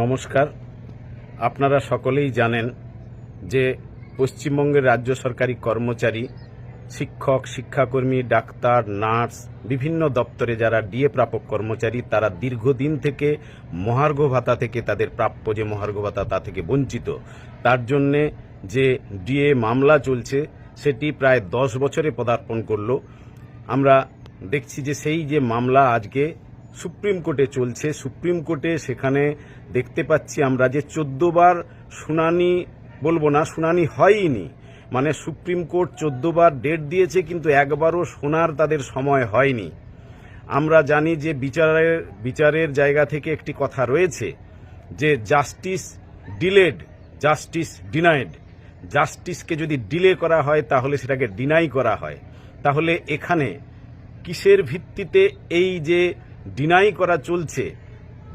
নমস্কার। আপনারা সকলেই জানেন যে পশ্চিমবঙ্গের রাজ্য সরকারি কর্মচারী, শিক্ষক, শিক্ষাকর্মী, ডাক্তার, নার্স, বিভিন্ন দপ্তরে যারা ডিএ প্রাপক কর্মচারী, তারা দীর্ঘদিন থেকে মহার্ঘ ভাতা থেকে তাদের প্রাপ্য যে মহার্ঘ ভাতা তা থেকে বঞ্চিত। তার জন্যে যে ডিএ মামলা চলছে, সেটি প্রায় দশ বছরে পদার্পণ করল। আমরা দেখছি যে সেই যে মামলা আজকে সুপ্রিম কোর্টে চলছে। সুপ্রিম কোর্টে সেখানে দেখতে পাচ্ছি আমরা যে চোদ্দ বার শুনানি, বলব না, শুনানি হয়নি মানে সুপ্রিম কোর্ট চোদ্দ বার ডেট দিয়েছে, কিন্তু একবারও শোনার তাদের সময় হয়নি। আমরা জানি যে বিচারের বিচারের জায়গা থেকে একটি কথা রয়েছে যে জাস্টিস ডিলেড, জাস্টিস ডিনাইড। জাস্টিসকে যদি ডিলে করা হয়, তাহলে সেটাকে ডিনাই করা হয়। তাহলে এখানে কিসের ভিত্তিতে এই যে ডিনাই করা চলছে।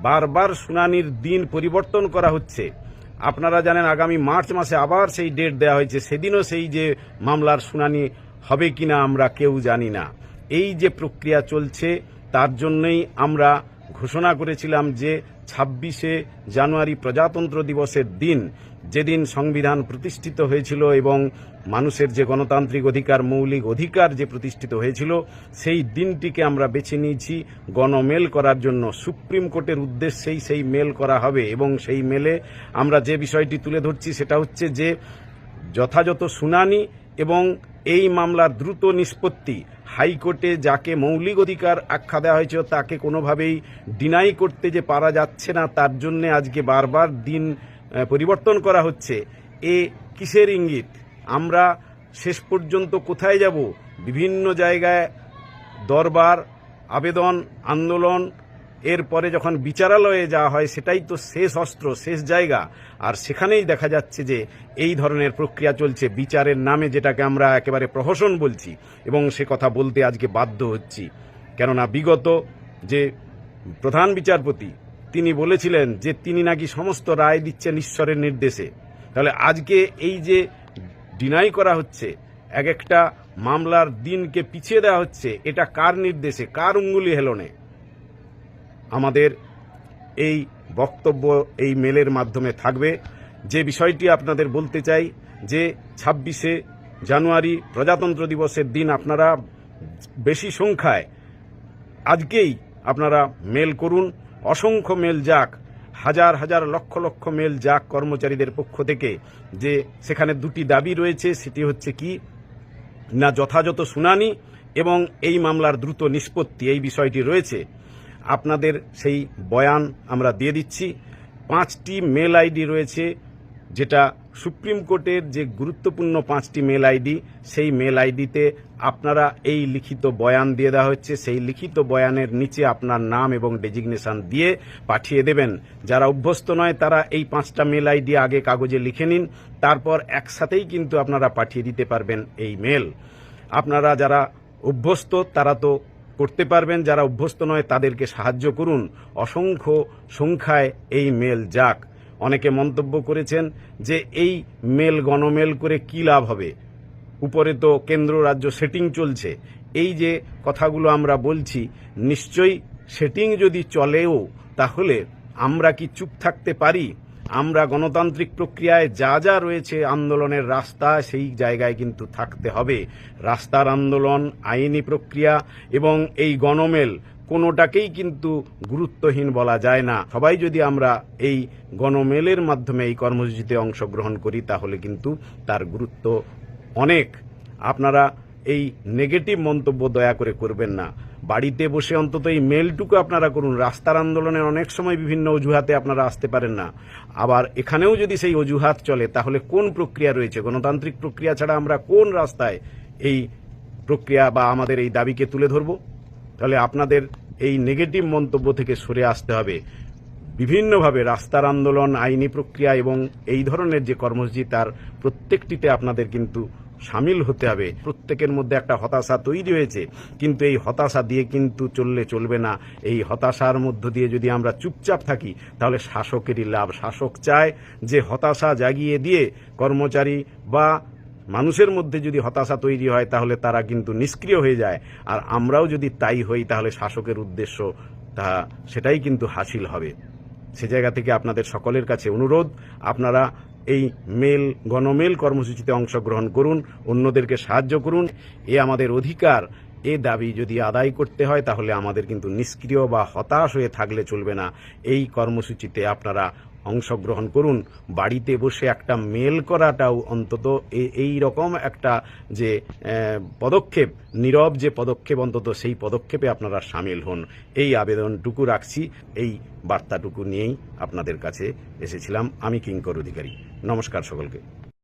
বারবার শুনানির দিন পরিবর্তন করা হচ্ছে। আপনারা জানেন, আগামী মার্চ মাসে আবার সেই ডেট দেওয়া হয়েছে। সেদিনও সেই যে মামলার শুনানি হবে কিনা আমরা কেউ জানি না। এই যে প্রক্রিয়া চলছে, তার জন্যই আমরা ঘোষণা করেছিলাম যে ছাব্বিশে জানুয়ারি প্রজাতন্ত্র দিবসের দিন যেদিন সংবিধান প্রতিষ্ঠিত হয়েছিল এবং মানুষের যে গণতান্ত্রিক অধিকার, মৌলিক অধিকার যে প্রতিষ্ঠিত হয়েছিল, সেই দিনটিকে আমরা বেছে নিয়েছি গণমেল করার জন্য। সুপ্রিম কোর্টের উদ্দেশ্যেই সেই মেল করা হবে এবং সেই মেলে আমরা যে বিষয়টি তুলে ধরছি সেটা হচ্ছে যে যথাযথ শুনানি এবং এই মামলার দ্রুত নিষ্পত্তি। হাইকোর্টে যাকে মৌলিক অধিকার আখ্যা দেওয়া হয়েছিল তাকে কোনোভাবেই ডিনাই করতে যে পারা যাচ্ছে না, তার জন্য আজকে বারবার দিন পরিবর্তন করা হচ্ছে। এ কিসের ইঙ্গিত? আমরা শেষ পর্যন্ত কোথায় যাব? বিভিন্ন জায়গায় দরবার, আবেদন, আন্দোলন এরপরে যখন বিচারালয়ে যাওয়া হয়, সেটাই তো শেষ অস্ত্র, শেষ জায়গা। আর সেখানেই দেখা যাচ্ছে যে এই ধরনের প্রক্রিয়া চলছে। বিচারের নামে যেটাকে আমরা একেবারে প্রহসন বলছি এবং সে কথা বলতে আজকে বাধ্য হচ্ছি। কেননা বিগত যে প্রধান বিচারপতি, তিনি বলেছিলেন যে তিনি নাকি সমস্ত রায় দিচ্ছেন ঈশ্বরের নির্দেশে। তাহলে আজকে এই যে ডিনাই করা হচ্ছে, এক একটা মামলার দিনকে পিছিয়ে দেওয়া হচ্ছে, এটা কার নির্দেশে? কার উঙ্গুলি হেলনে? আমাদের এই বক্তব্য, এই মেলের মাধ্যমে থাকবে। যে বিষয়টি আপনাদের বলতে চাই, যে ছাব্বিশে জানুয়ারি প্রজাতন্ত্র দিবসের দিন আপনারা বেশি সংখ্যায় আজকেই আপনারা মেল করুন। অসংখ্য মেল যাক, হাজার হাজার লক্ষ লক্ষ মেল যাক কর্মচারীদের পক্ষ থেকে। যে সেখানে দুটি দাবি রয়েছে, সেটি হচ্ছে কি, না যথাযথ শুনানি এবং এই মামলার দ্রুত নিষ্পত্তি, এই বিষয়টি রয়েছে। আপনাদের সেই বয়ান আমরা দিয়ে দিচ্ছি। পাঁচটি মেল আইডি রয়েছে, যেটা সুপ্রিম কোর্টের যে গুরুত্বপূর্ণ পাঁচটি মেল আইডি, সেই মেল আইডিতে আপনারা এই লিখিত বয়ান দিয়ে দেওয়া হচ্ছে। সেই লিখিত বয়ানের নিচে আপনার নাম এবং ডেজিগনেশন দিয়ে পাঠিয়ে দেবেন। যারা অভ্যস্ত নয়, তারা এই পাঁচটা মেল আইডি আগে কাগজে লিখে নিন, তারপর একসাথেই কিন্তু আপনারা পাঠিয়ে দিতে পারবেন এই মেল। আপনারা যারা অভ্যস্ত, তারা তো করতে পারবেন, যারা অভ্যস্ত নয় তাদেরকে সাহায্য করুন। অসংখ্য সংখ্যায় এই মেল যাক। অনেকে মন্তব্য করেছেন যে এই মেল গণমেল করে কি লাভ হবে? উপরে তো কেন্দ্র, রাজ্য সেটিং চলছে। এই যে কথাগুলো আমরা বলছি, নিশ্চয়ই সেটিং যদি চলেও, তাহলে আমরা কি চুপ থাকতে পারি? আমরা গণতান্ত্রিক প্রক্রিয়ায় যা যা রয়েছে আন্দোলনের রাস্তা, সেই জায়গায় কিন্তু থাকতে হবে। রাস্তার আন্দোলন, আইনি প্রক্রিয়া এবং এই গণমেল কোনোটাকেই কিন্তু গুরুত্বহীন বলা যায় না। সবাই যদি আমরা এই গণমেলের মাধ্যমে এই কর্মসূচিতে অংশগ্রহণ করি, তাহলে কিন্তু তার গুরুত্ব অনেক। আপনারা এই নেগেটিভ মন্তব্য দয়া করে করবেন না। বাড়িতে বসে অন্তত এই মেলটুকু আপনারা করুন। রাস্তার আন্দোলনে অনেক সময় বিভিন্ন অজুহাতে আপনারা আসতে পারেন না। আবার এখানেও যদি সেই অজুহাত চলে, তাহলে কোন প্রক্রিয়া রয়েছে? গণতান্ত্রিক প্রক্রিয়া ছাড়া আমরা কোন রাস্তায় এই প্রক্রিয়া বা আমাদের এই দাবিকে তুলে ধরব? তাহলে আপনাদের এই নেগেটিভ মন্তব্য থেকে সরে আসতে হবে। বিভিন্নভাবে রাস্তার আন্দোলন, আইনি প্রক্রিয়া এবং এই ধরনের যে কর্মসূচি, তার প্রত্যেকটিতে আপনাদের কিন্তু সামিল হতে হবে। প্রত্যেকের মধ্যে একটা হতাশা তৈরি হয়েছে। কিন্তু এই হতাশা দিয়ে কিন্তু চললে চলবে না। এই হতাশার মধ্য দিয়ে যদি আমরা চুপচাপ থাকি, তাহলে শাসকেরই লাভ। শাসক চায় যে হতাশা জাগিয়ে দিয়ে কর্মচারী বা মানুষের মধ্যে যদি হতাশা তৈরি হয়, তাহলে তারা কিন্তু নিষ্ক্রিয় হয়ে যায়। আর আমরাও যদি তাই হই, তাহলে শাসকের উদ্দেশ্য তা, সেটাই কিন্তু হাসিল হবে। সে জায়গা থেকে আপনাদের সকলের কাছে অনুরোধ। আপনারা এই মেল গণমেল কর্মসূচিতে অংশগ্রহণ করুন অন্যদেরকে সাহায্য করুন এ আমাদের অধিকার। এ দাবি যদি আদায় করতে হয়, তাহলে আমাদের কিন্তু নিষ্ক্রিয় বা হতাশ হয়ে থাকলে চলবে না। এই কর্মসূচিতে আপনারা অংশগ্রহণ করুন। বাড়িতে বসে একটা মেল করাটাও অন্তত এই রকম একটা যে পদক্ষেপ, নীরব যে পদক্ষেপ অন্তত, সেই পদক্ষেপে আপনারা সামিল হন। এই আবেদনটুকু রাখছি। এই বার্তাটুকু নিয়েই আপনাদের কাছে এসেছিলাম। আমি কিঙ্কর অধিকারী। নমস্কার সকলকে।